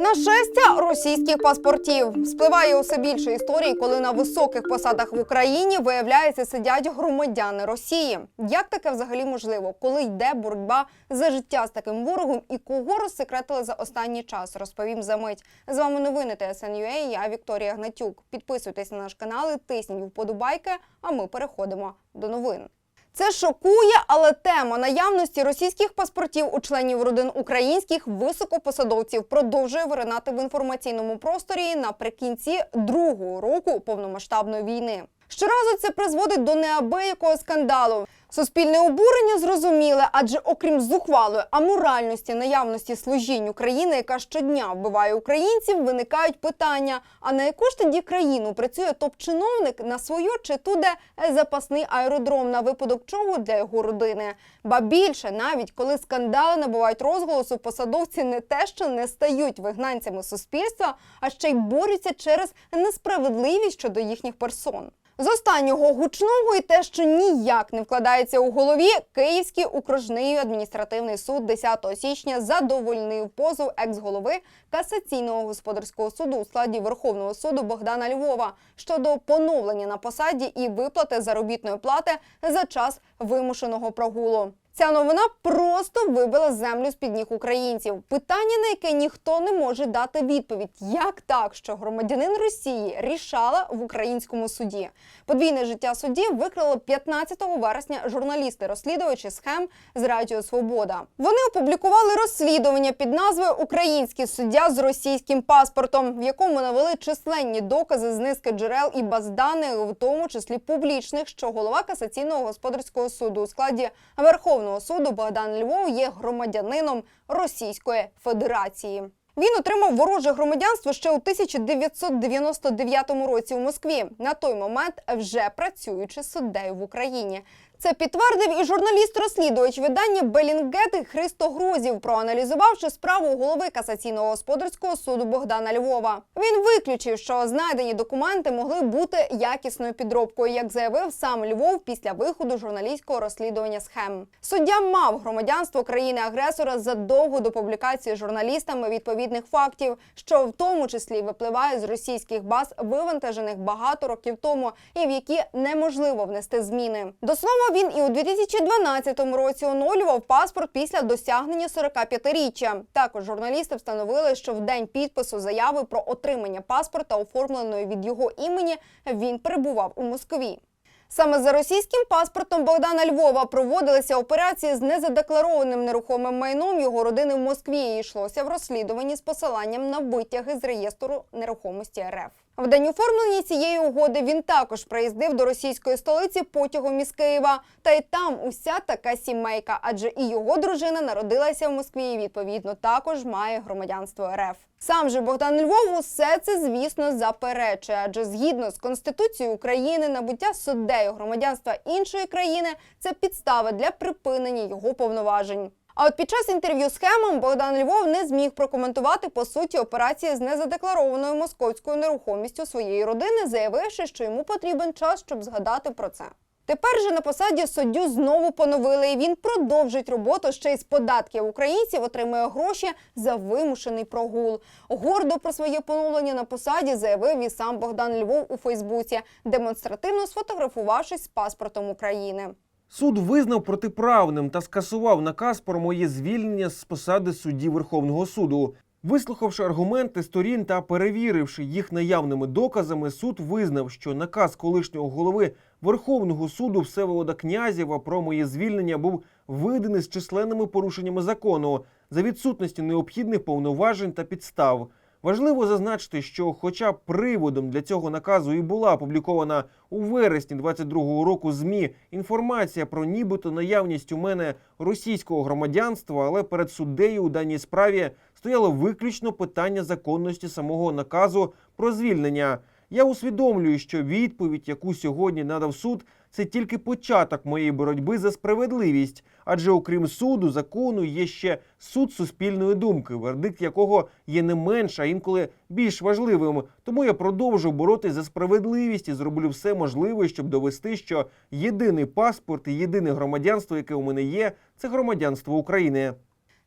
Нашестя російських паспортів спливає усе більше історій, коли на високих посадах в Україні виявляється сидять громадяни Росії. Як таке взагалі можливо, коли йде боротьба за життя з таким ворогом і кого розсекретили за останній час? Розповім за мить. З вами новини ТСНЮА, Я Вікторія Гнатюк. Підписуйтесь на наш канал, і тисніть вподобайки. А ми переходимо до новин. Це шокує, але тема наявності російських паспортів у членів родин українських високопосадовців продовжує виринати в інформаційному просторі наприкінці другого року повномасштабної війни. Щоразу це призводить до неабиякого скандалу. Суспільне обурення зрозуміле, адже окрім зухвалої аморальності наявності служінь України, яка щодня вбиває українців, виникають питання: а на яку ж тоді країну працює топ-чиновник на свою чи туди запасний аеродром на випадок чого для його родини? Ба більше, навіть коли скандали набувають розголосу, посадовці не те, що не стають вигнанцями суспільства, а ще й борються через несправедливість щодо їхніх персон. З останнього гучного і те, що ніяк не вкладається у голові, Київський окружний адміністративний суд 10 січня задовольнив позов екс-голови касаційного господарського суду у складі Верховного суду Богдана Львова щодо поновлення на посаді і виплати заробітної плати за час вимушеного прогулу. Ця новина просто вибила землю з під ніг українців. Питання, на яке ніхто не може дати відповідь: як так, що громадянин Росії рішала в українському суді? Подвійне життя судді викрили 15 вересня журналісти-розслідувачі схем з Радіо Свобода. Вони опублікували розслідування під назвою Український суддя з російським паспортом, в якому навели численні докази з низки джерел і баз даних, в тому числі публічних, що голова касаційного господарського суду у складі Верховного суду Богдан Львов є громадянином Російської Федерації. Він отримав вороже громадянство ще у 1999 році у Москві. На той момент вже працюючи суддею в Україні. Це підтвердив і журналіст-розслідувач видання Белінгети Христо Грозів, проаналізувавши справу голови касаційного господарського суду Богдана Львова. Він виключив, що знайдені документи могли бути якісною підробкою, як заявив сам Львов після виходу журналістського розслідування схем. Суддя мав громадянство країни-агресора задовго до публікації журналістами відповідних фактів, що в тому числі випливає з російських баз, вивантажених багато років тому, і в які неможливо внести зміни. До слова, він і у 2012 році оновлював паспорт після досягнення 45-річчя. Також журналісти встановили, що в день підпису заяви про отримання паспорта, оформленої від його імені, він перебував у Москві. Саме за російським паспортом Богдана Львова проводилися операції з незадекларованим нерухомим майном його родини в Москві. І йшлося в розслідуванні з посиланням на витяги з реєстру нерухомості РФ. В день оформлення цієї угоди він також приїздив до російської столиці потягом із Києва. Та й там уся така сімейка, адже і його дружина народилася в Москві і відповідно також має громадянство РФ. Сам же Богдан Львов усе це, звісно, заперечує, адже згідно з Конституцією України набуття суддею громадянства іншої країни це підстава для припинення його повноважень. А от під час інтерв'ю з Хемом Богдан Львов не зміг прокоментувати по суті операції з незадекларованою московською нерухомістю своєї родини, заявивши, що йому потрібен час, щоб згадати про це. Тепер же на посаді суддю знову поновили, і він продовжить роботу ще й з податків українців, отримує гроші за вимушений прогул. Гордо про своє поновлення на посаді заявив і сам Богдан Львов у Фейсбуці, демонстративно сфотографувавшись з паспортом України. Суд визнав протиправним та скасував наказ про моє звільнення з посади судді Верховного суду. Вислухавши аргументи сторін та перевіривши їх наявними доказами, суд визнав, що наказ колишнього голови Верховного суду Всеволода Князєва про моє звільнення був виданий з численними порушеннями закону за відсутності необхідних повноважень та підстав. Важливо зазначити, що, хоча приводом для цього наказу і була опублікована у вересні 22-го року змі інформація про нібито наявність у мене російського громадянства, але перед суддею у даній справі стояло виключно питання законності самого наказу про звільнення. Я усвідомлюю, що відповідь, яку сьогодні надав суд, це тільки початок моєї боротьби за справедливість, адже окрім суду, закону є ще суд суспільної думки, вердикт якого є не менш, а інколи більш важливим. Тому я продовжу боротися за справедливість і зроблю все можливе, щоб довести, що єдиний паспорт і єдине громадянство, яке у мене є, це громадянство України.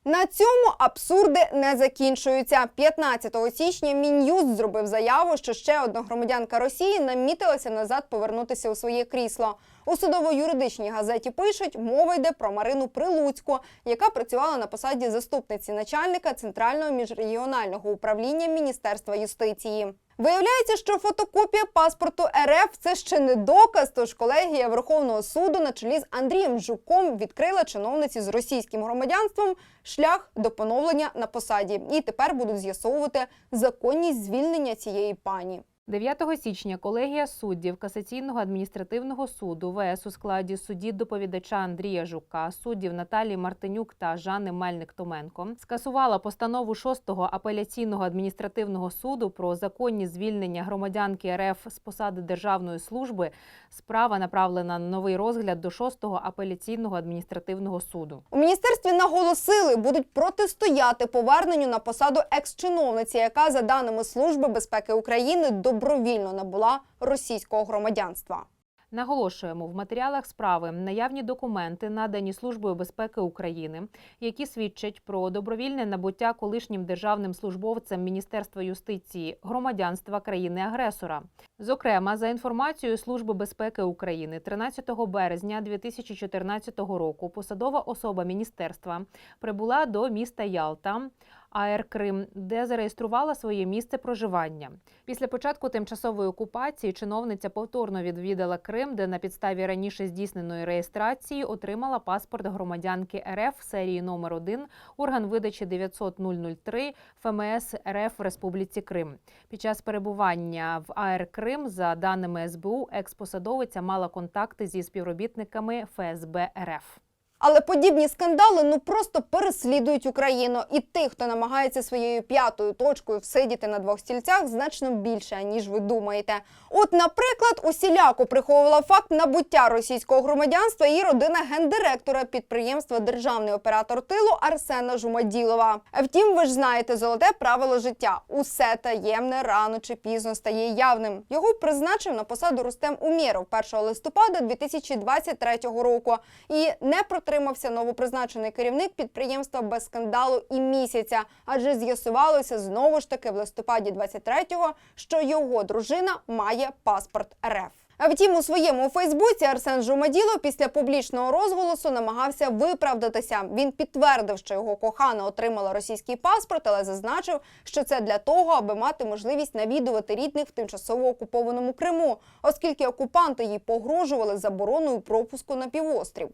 На цьому абсурди не закінчуються. 15 січня Мін'юст зробив заяву, що ще одна громадянка Росії намітилася назад повернутися у своє крісло. У судово-юридичній газеті пишуть, мова йде про Марину Прилуцьку, яка працювала на посаді заступниці начальника центрального міжрегіонального управління Міністерства юстиції. Виявляється, що фотокопія паспорту РФ це ще не доказ. Тож колегія Верховного суду на чолі з Андрієм Жуком відкрила чиновниці з російським громадянством шлях до поновлення на посаді. І тепер будуть з'ясовувати законність звільнення цієї пані. 9 січня колегія суддів касаційного адміністративного суду ВС у складі судді доповідача Андрія Жука, суддів Наталії Мартинюк та Жанни Мельник-Томенко скасувала постанову 6-го апеляційного адміністративного суду про законні звільнення громадянки РФ з посади державної служби. Справа направлена на новий розгляд до 6-го апеляційного адміністративного суду. У міністерстві наголосили, будуть протистояти поверненню на посаду екс-чиновниці, яка, за даними Служби безпеки України, добровільно набула російського громадянства. Наголошуємо в матеріалах справи наявні документи, надані Службою безпеки України, які свідчать про добровільне набуття колишнім державним службовцем Міністерства юстиції громадянства країни-агресора. Зокрема, за інформацією Служби безпеки України, 13 березня 2014 року посадова особа міністерства прибула до міста Ялта. АР Крим, де зареєструвала своє місце проживання. Після початку тимчасової окупації чиновниця повторно відвідала Крим, де на підставі раніше здійсненої реєстрації отримала паспорт громадянки РФ серії номер 1 орган видачі 900-003 ФМС РФ в Республіці Крим. Під час перебування в АР Крим, за даними СБУ, експосадовиця мала контакти зі співробітниками ФСБ РФ. Але подібні скандали ну просто переслідують Україну, і тих, хто намагається своєю п'ятою точкою всидіти на двох стільцях, значно більше ніж ви думаєте. От, наприклад, усіляко приховувала факт набуття російського громадянства і родина гендиректора підприємства Державний оператор тилу Арсена Жумаділова. Втім, ви ж знаєте золоте правило життя: усе таємне рано чи пізно стає явним. Його призначив на посаду Рустем Умєров 1 листопада 2023 року і не протримався новопризначений керівник підприємства без скандалу і місяця, адже з'ясувалося знову ж таки в листопаді 23-го, що його дружина має паспорт РФ. А втім, у своєму Фейсбуці Арсен Жумаділо після публічного розголосу намагався виправдатися. Він підтвердив, що його кохана отримала російський паспорт, але зазначив, що це для того, аби мати можливість навідувати рідних в тимчасово окупованому Криму, оскільки окупанти їй погрожували забороною пропуску на півострів.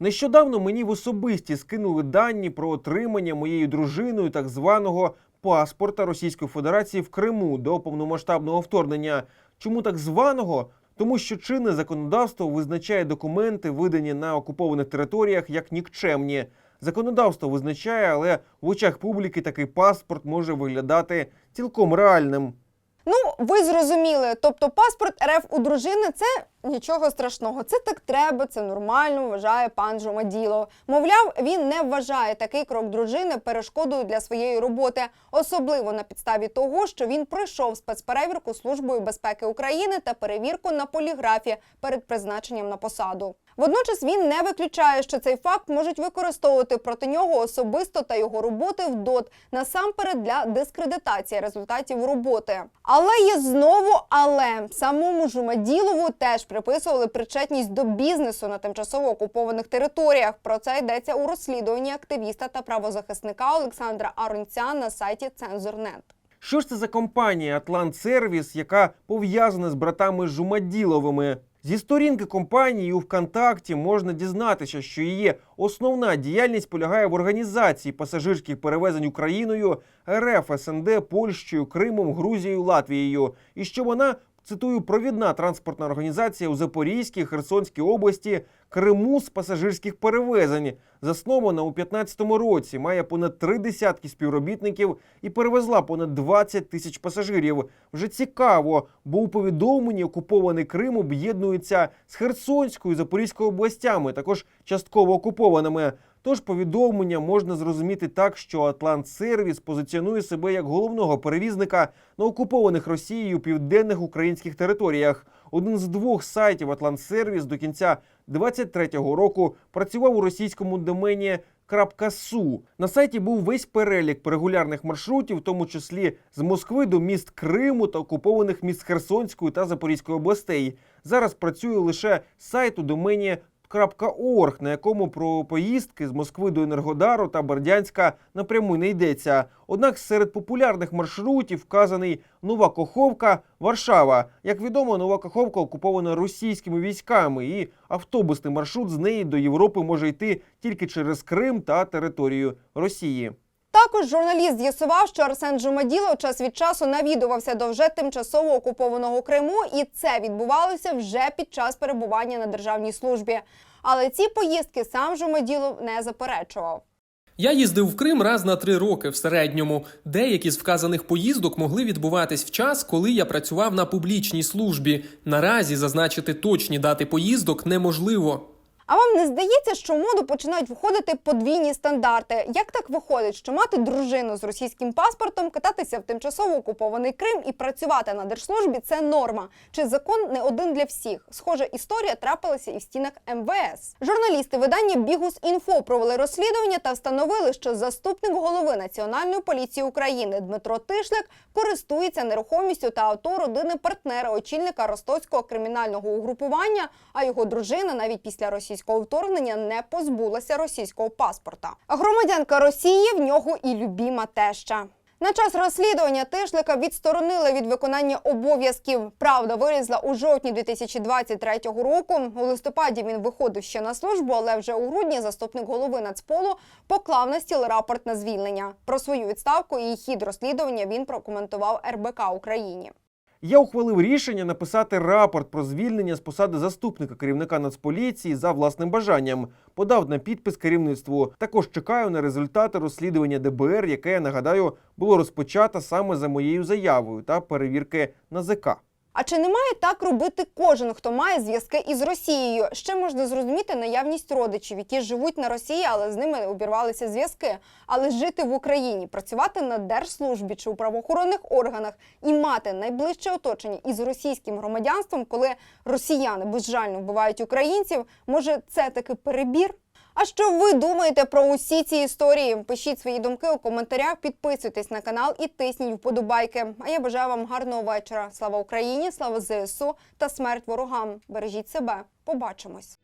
Нещодавно мені в особисті скинули дані про отримання моєю дружиною так званого паспорта Російської Федерації в Криму до повномасштабного вторгнення. Чому так званого? Тому що чинне законодавство визначає документи, видані на окупованих територіях, як нікчемні. Законодавство визначає, але в очах публіки такий паспорт може виглядати цілком реальним. Ну, ви зрозуміли. Тобто паспорт РФ у дружини це нічого страшного. Це так треба, це нормально, вважає пан Жомаділов. Мовляв, він не вважає такий крок дружини перешкодою для своєї роботи, особливо на підставі того, що він пройшов спецперевірку Службою безпеки України та перевірку на поліграфі перед призначенням на посаду. Водночас він не виключає, що цей факт можуть використовувати проти нього особисто та його роботи в ДОТ насамперед для дискредитації результатів роботи. Але є знову але самому Жумаділову теж приписували причетність до бізнесу на тимчасово окупованих територіях. Про це йдеться у розслідуванні активіста та правозахисника Олександра Аронця на сайті Цензорнет. Що ж це за компанія Атлант Сервіс, яка пов'язана з братами Жумаділовими? Зі сторінки компанії у ВКонтакті можна дізнатися, що її основна діяльність полягає в організації пасажирських перевезень Україною, РФ, СНД, Польщею, Кримом, Грузією, Латвією, і що вона цитую провідна транспортна організація у Запорізькій, Херсонській області, Криму з пасажирських перевезень, заснована у 2015 році, має понад три десятки співробітників і перевезла понад 20 тисяч пасажирів. Вже цікаво, бо у повідомленні окупований Крим об'єднується з Херсонською і Запорізькою областями, також частково окупованими. Тож повідомлення можна зрозуміти так, що Атлант Сервіс позиціонує себе як головного перевізника на окупованих Росією південних українських територіях. Один з двох сайтів Атлант Сервіс до кінця 23-го року працював у російському домені Су. На сайті був весь перелік регулярних маршрутів, в тому числі з Москви до міст Криму та окупованих міст Херсонської та Запорізької областей. Зараз працює лише сайт у домені на якому про поїздки з Москви до Енергодару та Бердянська напряму не йдеться. Однак серед популярних маршрутів вказаний Нова Коховка, Варшава. Як відомо, Нова Коховка окупована російськими військами, і автобусний маршрут з неї до Європи може йти тільки через Крим та територію Росії. Також журналіст з'ясував, що Арсен Джумаділов час від часу навідувався до вже тимчасово окупованого Криму, і це відбувалося вже під час перебування на державній службі. Але ці поїздки сам Жумаділов не заперечував. Я їздив в Крим раз на три роки в середньому. Деякі з вказаних поїздок могли відбуватись в час, коли я працював на публічній службі. Наразі зазначити точні дати поїздок неможливо. А вам не здається, що в моду починають виходити подвійні стандарти? Як так виходить, що мати дружину з російським паспортом, кататися в тимчасово окупований Крим і працювати на держслужбі це норма? Чи закон не один для всіх? Схожа історія трапилася і в стінах МВС. Журналісти видання Бігус Інфо провели розслідування та встановили, що заступник голови Національної поліції України Дмитро Тишлик користується нерухомістю та авто родини партнера очільника ростовського кримінального угрупування, а його дружина навіть після російського вторгнення не позбулася російського паспорта. Громадянка Росії в нього і любіма теща. На час розслідування Тишлика відсторонили від виконання обов'язків. Правда вилізла у жовтні 2023 року. У листопаді він виходив ще на службу, але вже у грудні заступник голови Нацполу поклав на стіл рапорт на звільнення. Про свою відставку і хід розслідування він прокоментував РБК Україні. Я ухвалив рішення написати рапорт про звільнення з посади заступника керівника Нацполіції за власним бажанням. Подав на підпис керівництву. Також чекаю на результати розслідування ДБР, яке я нагадаю було розпочато саме за моєю заявою та перевірки НАЗК. А чи не має так робити кожен, хто має зв'язки із Росією? Ще можна зрозуміти наявність родичів, які живуть на Росії, але з ними обірвалися зв'язки. Але жити в Україні, працювати на держслужбі чи у правоохоронних органах і мати найближче оточення із російським громадянством, коли росіяни безжально вбивають українців, може це таки перебір? А що ви думаєте про усі ці історії? Пишіть свої думки у коментарях, підписуйтесь на канал і тисніть вподобайки. А я бажаю вам гарного вечора. Слава Україні, слава ЗСУ та смерть ворогам. Бережіть себе. Побачимось.